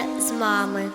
з мами.